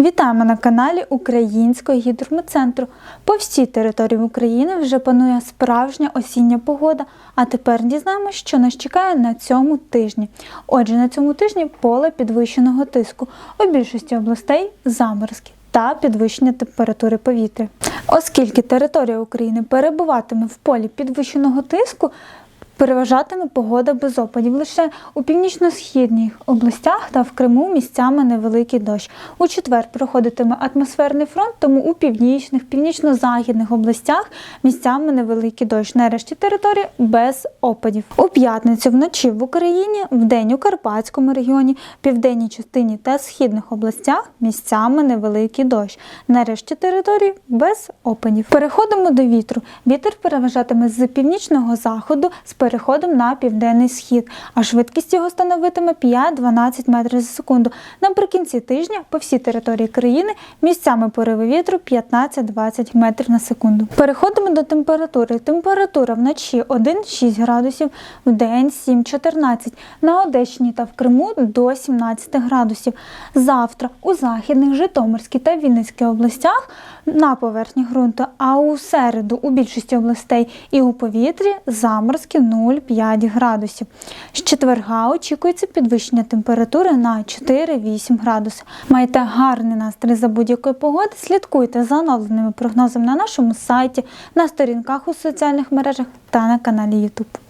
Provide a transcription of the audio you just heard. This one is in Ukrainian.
Вітаємо на каналі Українського гідрометцентру. По всій території України вже панує справжня осіння погода. А тепер дізнаємося, що нас чекає на цьому тижні. Отже, на цьому тижні поле підвищеного тиску. У більшості областей заморозки та підвищення температури повітря. Оскільки територія України перебуватиме в полі підвищеного тиску, Переважатиме погода без опадів. Лише у північно-східних областях та в Криму місцями невеликий дощ. У четвер проходитиме атмосферний фронт, тому у північних, північно-західних областях місцями невеликий дощ. Нарешті території без опадів. У п'ятницю вночі в Україні, вдень у Карпатському регіоні, південній частині та східних областях місцями невеликий дощ. Нарешті території без опадів. Переходимо до вітру. Вітер переважатиме з північного заходу з переходом на південний схід, а швидкість його становитиме 5-12 метрів за секунду. Наприкінці тижня по всій території країни місцями пориви вітру 15-20 метрів на секунду. Переходимо до температури. Температура вночі 1-6 градусів, в день 7-14. На Одещині та в Криму до 17 градусів. Завтра у західних Житомирській та Вінницькій областях на поверхні ґрунту, а у середу у більшості областей і у повітрі заморозки 0,5 градусів. З четверга очікується підвищення температури на 4-8 градусів. Майте гарний настрій за будь-якої погоди. Слідкуйте за оновленими прогнозами на нашому сайті, на сторінках у соціальних мережах та на каналі YouTube.